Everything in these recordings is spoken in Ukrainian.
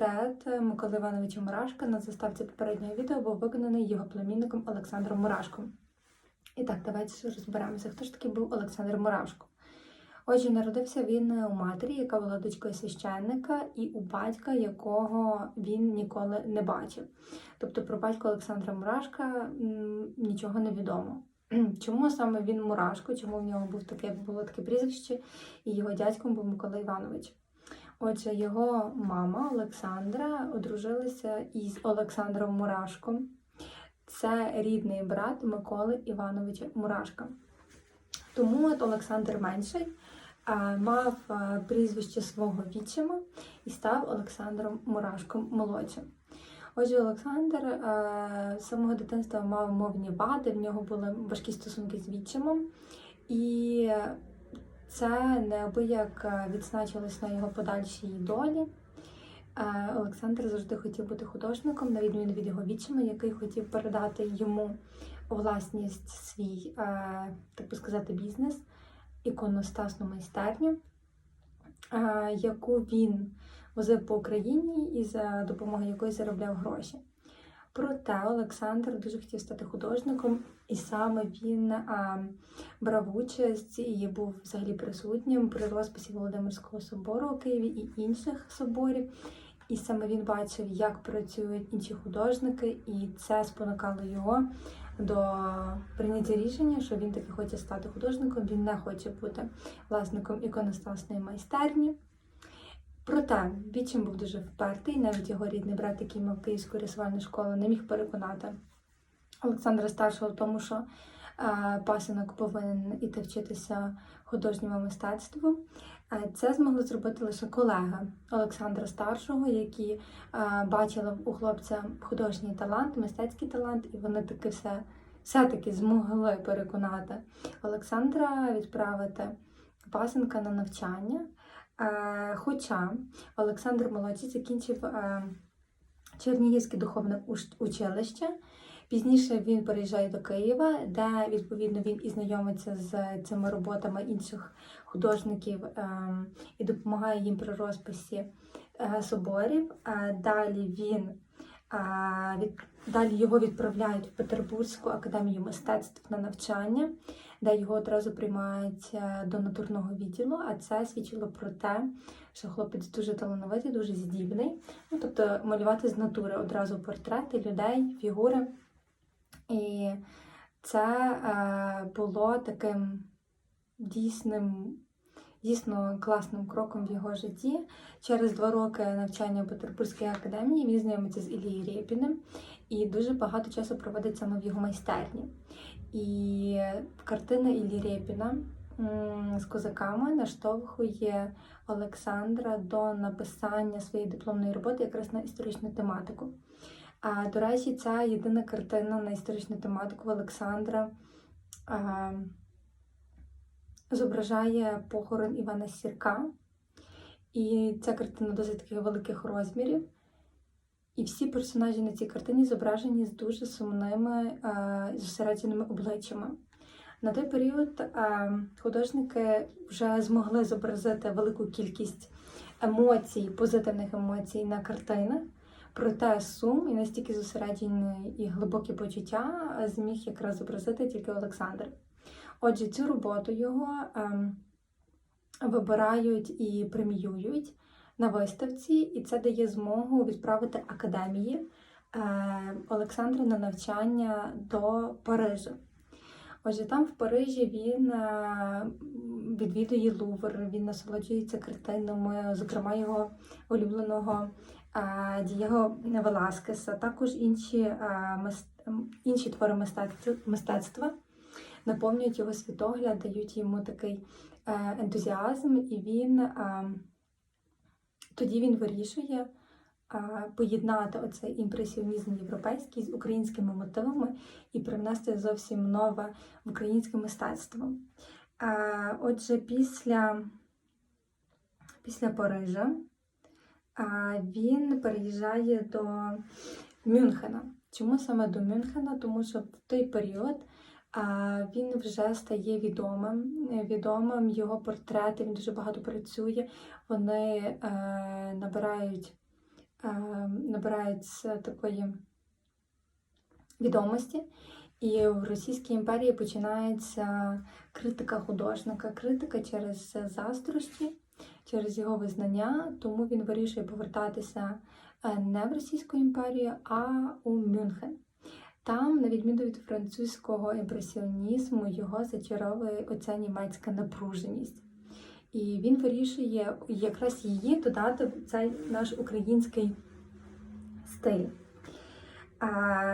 Портрет Миколи Івановича Мурашка на заставці попереднього відео був виконаний його племінником Олександром Мурашком. І так, давайте розберемося, хто ж такий був Олександр Мурашко. Отже, народився він у матері, яка була дочкою священника, і у батька, якого він ніколи не бачив. Тобто про батька Олександра Мурашка нічого не відомо. Чому саме він Мурашко, чому в нього був таке, було таке прізвище, і його дядьком був Микола Іванович. Отже, його мама Олександра одружилася із Олександром Мурашком. Це рідний брат Миколи Івановича Мурашка. Тому от Олександр Менший мав прізвище свого вічима і став Олександром Мурашком молодшим. Отже, Олександр з самого дитинства мав мовні вади, в нього були важкі стосунки з відчимом, і це неабияк а, відзначилось на його подальшій долі. Е, Олександр завжди хотів бути художником, на відміну від його відчима, який хотів передати йому власність свій, е, так би сказати, бізнес, іконостасну майстерню, е, яку він возив по Україні і за допомогою якої заробляв гроші. Проте Олександр дуже хотів стати художником, і саме він а, брав участь і був взагалі присутнім при розписі Володимирського собору у Києві і інших соборів. І саме він бачив, як працюють інші художники, і це спонукало його до прийняття рішення, що він таки хоче стати художником, він не хоче бути власником іконостасної майстерні. Проте відчим був дуже впертий, навіть його рідний брат, який мав київську рисувальну школу, не міг переконати Олександра Старшого тому, що е, пасинок повинен іти вчитися художньому мистецтву. Е, Це змогли зробити лише колеги Олександра Старшого, які е, бачили у хлопця художній талант, мистецький талант, і вони таки все, все-таки змогли переконати Олександра відправити пасенка на навчання. Е, Хоча Олександр Молодший закінчив е, Чернігівське духовне училище. Пізніше він переїжджає до Києва, де відповідно він і знайомиться з цими роботами інших художників е, і допомагає їм при розписі соборів. Далі він далі його відправляють в Петербурзьку академію мистецтв на навчання, де його одразу приймають е, до натурного відділу. А це свідчило про те, що хлопець дуже талановитий, дуже здібний. Ну, тобто малювати з натури одразу портрети людей, фігури. І це е, було таким дійсним, дійсно класним кроком в його житті. Через два роки навчання в Петербурзькій академії він знайомиться з Ілією Рєпіним і дуже багато часу проводить саме в його майстерні. І картина Іллі Рєпіна з козаками наштовхує Олександра до написання своєї дипломної роботи якраз на історичну тематику. А до речі, ця єдина картина на історичну тематику Олександра а, зображає похорон Івана Сірка. І ця картина досить таких великих розмірів. І всі персонажі на цій картині зображені з дуже сумними а, зосередженими обличчями. На той період а, художники вже змогли зобразити велику кількість емоцій, позитивних емоцій на картинах. Проте сум і настільки зосереджені і глибокі почуття е, зміг якраз зобразити тільки Олександр. Отже, цю роботу його ем, вибирають і преміюють на виставці, і це дає змогу відправити академії е, Олександра на навчання до Парижа. Отже, там в Парижі він е, відвідує Лувр, він насолоджується картинами, зокрема його улюбленого е, Дієго Веласкеса, також інші, інші твори мистецтва, наповнюють його світогляд, дають йому такий ентузіазм, і він тоді він вирішує поєднати оцей імпресіонізм європейський з українськими мотивами і привнести зовсім нове в українське мистецтво. Отже, після, після Парижа він переїжджає до Мюнхена. Чому саме до Мюнхена? Тому що в той період він вже стає відомим. Відомим його портрети, він дуже багато працює. Вони е, набирають набирають такої відомості. І в Російській імперії починається критика художника, критика через заздрості, через його визнання, тому він вирішує повертатися е, не в Російську імперію, а у Мюнхен. Там, на відміну від французького імпресіонізму, його зачаровує оця німецька напруженість. І він вирішує якраз її додати в цей наш український стиль. А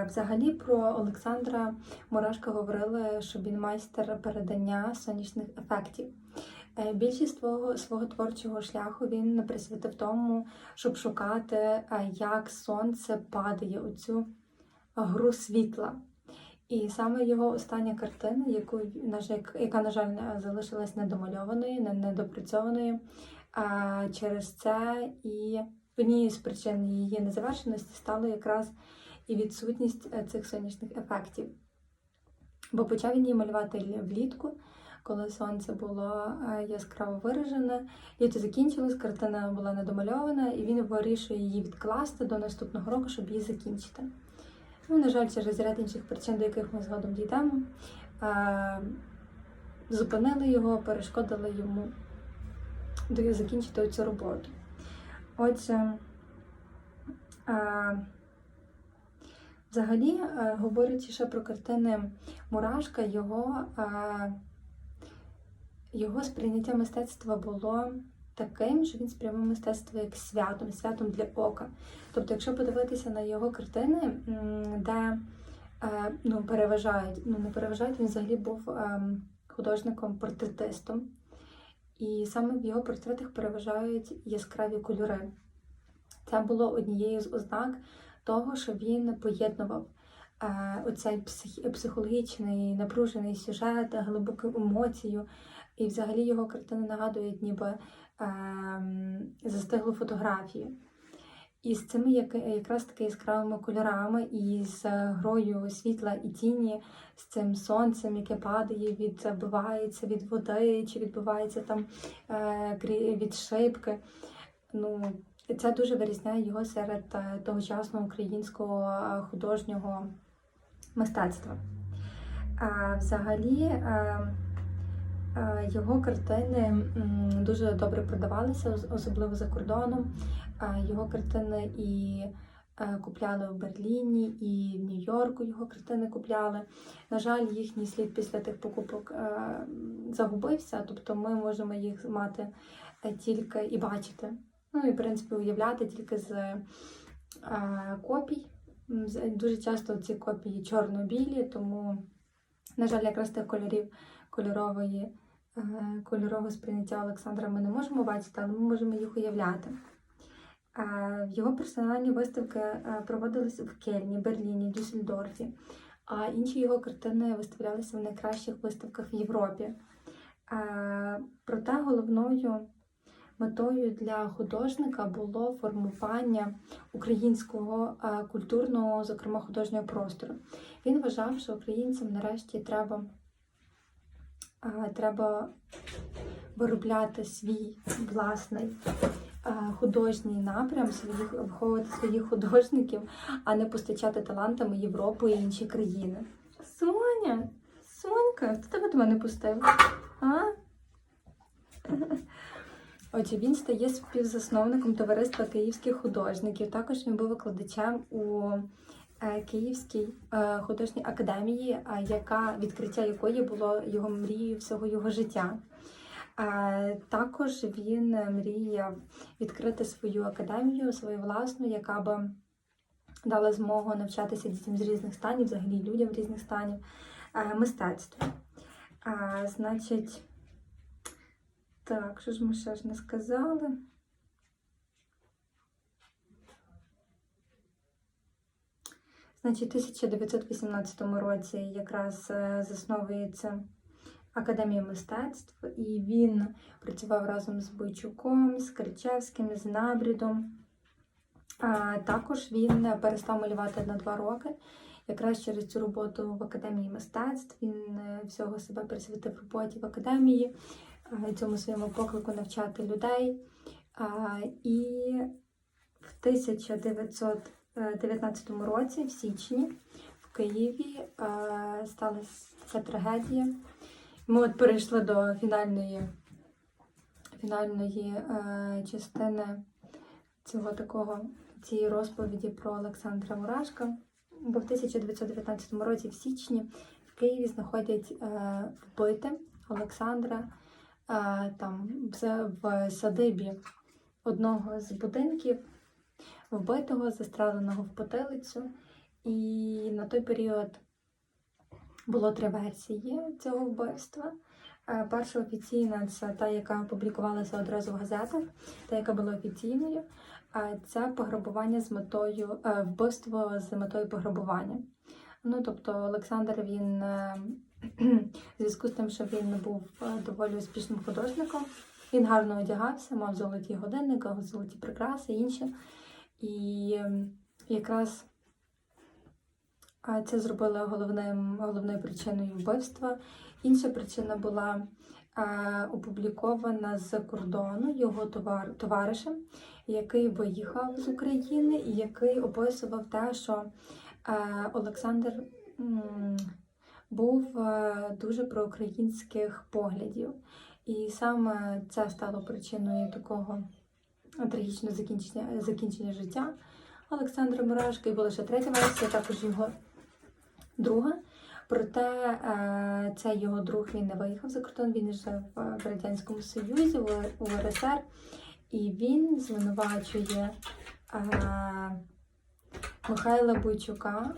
взагалі про Олександра Мурашка говорили, що він майстер передання сонячних ефектів. Е, Більшість свого, свого творчого шляху він присвятив тому, щоб шукати, е, як сонце падає у цю гру світла. І саме його остання картина, яку, яка, на жаль, залишилась недомальованою, недопрацьованою, а через це і однією з причин її незавершеності стало якраз і відсутність е, цих сонячних ефектів. Бо почав він її малювати влітку, коли сонце було е, яскраво виражене. Літо закінчилось, картина була недомальована, і він вирішує її відкласти до наступного року, щоб її закінчити. Ну, на жаль, через ряд інших причин, до яких ми згодом дійдемо, зупинили його, перешкодили йому закінчити цю роботу. Отже, взагалі, говорячи ще про картини Мурашка, його, його сприйняття мистецтва було таким, що він сприймав мистецтво як святом, святом для ока. Тобто, якщо подивитися на його картини, де е, ну, переважають, ну не переважають, він взагалі був ем, художником-портретистом. І саме в його портретах переважають яскраві кольори. Це було однією з ознак того, що він поєднував е, оцей психологічний напружений сюжет, глибоку емоцію. І взагалі його картини нагадують ніби ем, застиглу фотографію. І з цими як, якраз таки яскравими кольорами, і з грою світла і тіні, з цим сонцем, яке падає, відбивається від води, чи відбивається там е, від шибки. Ну, це дуже вирізняє його серед е, тогочасного українського е, художнього мистецтва. Взагалі е, е, його картини дуже добре продавалися, особливо за кордоном. Е, Його картини і е, купляли в Берліні, і в Нью-Йорку його картини купляли. На жаль, їхній слід після тих покупок е, загубився, тобто ми можемо їх мати е, тільки і бачити. Ну і в принципі уявляти тільки з е, копій. Дуже часто ці копії чорно-білі, тому, на жаль, якраз тих кольорів кольорової, е, кольорового сприйняття Олександра ми не можемо бачити, але ми можемо їх уявляти. Е, Його персональні виставки е, проводились в Кельні, Берліні, Дюссельдорфі, а інші його картини виставлялися в найкращих виставках в Європі. Проте головною метою для художника було формування українського культурного, зокрема художнього простору. Він вважав, що українцям нарешті треба, треба виробляти свій власний художній напрям, своїх, виховувати своїх художників, а не постачати талантами Європу і інші країни. Соня, Сонька, хто тебе до мене пустив? А? Отже, він стає співзасновником товариства київських художників. Також він був викладачем у Київській е, художній академії, е, яка відкриття якої було його мрією всього його життя. Е, Також він мріяв відкрити свою академію, свою власну, яка би дала змогу навчатися дітям з різних станів, взагалі людям різних станів е, мистецтву. Значить, так, що ж ми ще ж не сказали? Значить, у 1918 році якраз е, засновується Академія мистецтв, і він працював разом з Бойчуком, з Кричевським, з Набрідом. Також він перестав малювати на два роки. Якраз через цю роботу в Академії мистецтв він е, всього себе присвятив роботі в академії, е, цьому своєму поклику навчати людей. І в 1919 році, в січні, в Києві е, сталася ця трагедія. Ми от перейшли до фінальної, фінальної е, частини цього такого цієї розповіді про Олександра Мурашка. Бо в 1919 році, в січні, в Києві знаходять е, вбите Олександра там в садибі одного з будинків, вбитого, застреленого в потилицю. І на той період було три версії цього вбивства. Е, Перша офіційна це та, яка публікувалася одразу в газетах, та, яка була офіційною. Це пограбування з метою е, вбивство з метою пограбування. Ну тобто Олександр він е, в зв'язку з тим, що він був доволі успішним художником, він гарно одягався, мав золоті годинники, золоті прикраси інші. І е, якраз це зробило головним, головною причиною вбивства. Інша причина була опублікована з кордону його товар, товаришем, який виїхав з України і який описував те, що е, Олександр був е, дуже проукраїнських поглядів. І саме це стало причиною такого трагічного закінчення, закінчення життя Олександра Мурашка. І була ще третя версія, також його друга. Проте е, цей його друг він не виїхав за кордон, він жив е, в Радянському Союзі, в УРСР, і він звинувачує е, Михайла Бойчука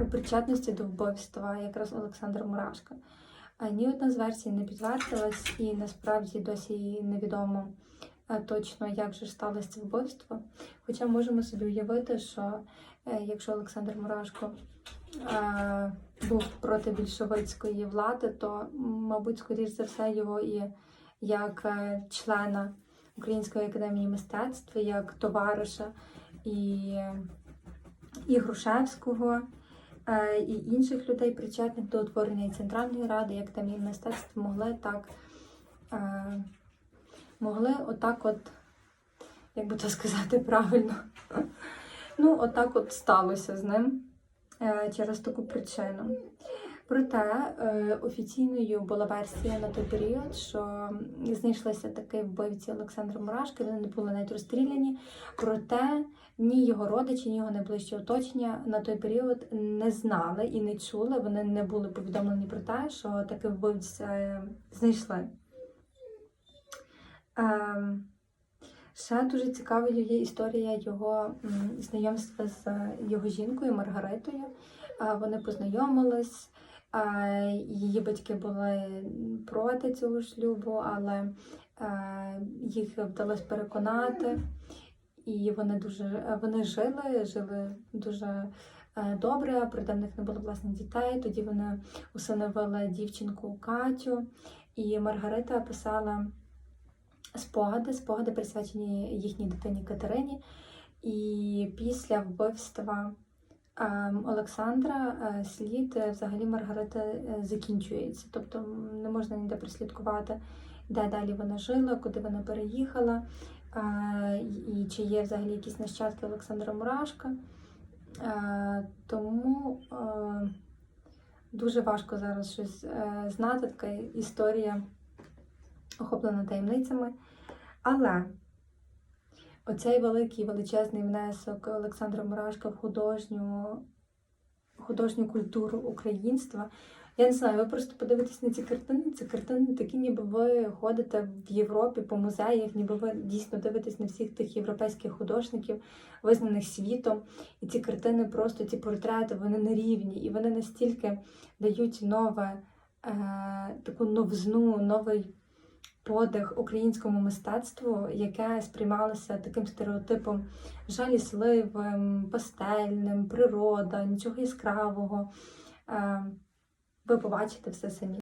у причетності до вбивства якраз Олександра Мурашка. Ні одна з версій не підтвердилась, і насправді досі невідомо точно, як же сталося це вбивство. Хоча можемо собі уявити, що е, якщо Олександр Мурашко е, був проти більшовицької влади, то, мабуть, скоріш за все, його і як е, члена Української академії мистецтв, як товариша і, і Грушевського, і інших людей, причетних до утворення Центральної ради як там і академії мистецтв, могли так могли отак, от, як би то сказати правильно, ну, отак от сталося з ним е, через таку причину. Проте е, офіційною була версія на той період, що знайшлися такі вбивці Олександра Мурашки, вони не були навіть розстріляні. Проте ні його родичі, ні його найближче оточення на той період не знали і не чули. Вони не були повідомлені про те, що таких вбивць е, знайшли. Ем, Ще дуже цікавою є історія його знайомства з його жінкою Маргаритою. Вони познайомились. Її батьки були проти цього шлюбу, але е, їх вдалося переконати. І вони дуже вони жили, жили дуже е, добре, проте в них не було власних дітей. Тоді вони усиновили дівчинку Катю, і Маргарита писала спогади, спогади присвячені їхній дитині Катерині. І після вбивства ем, Олександра е, слід е, взагалі Маргарити е, закінчується. Тобто не можна ніде прослідкувати, де далі вона жила, куди вона переїхала, і чи є взагалі якісь нащадки Олександра Мурашка. Тому дуже важко зараз щось знати, така історія охоплена таємницями. Але оцей великий величезний внесок Олександра Мурашка в художню, художню культуру українства. Я не знаю, ви просто подивитесь на ці картини. Це картини такі, ніби ви ходите в Європі по музеях, ніби ви дійсно дивитесь на всіх тих європейських художників, визнаних світом. І ці картини, просто ці портрети, вони на рівні, і вони настільки дають нове, е, таку новизну, новий подих українському мистецтву, яке сприймалося таким стереотипом жалісливим, пастельним, природа, нічого яскравого. Е, Ви побачите все самі.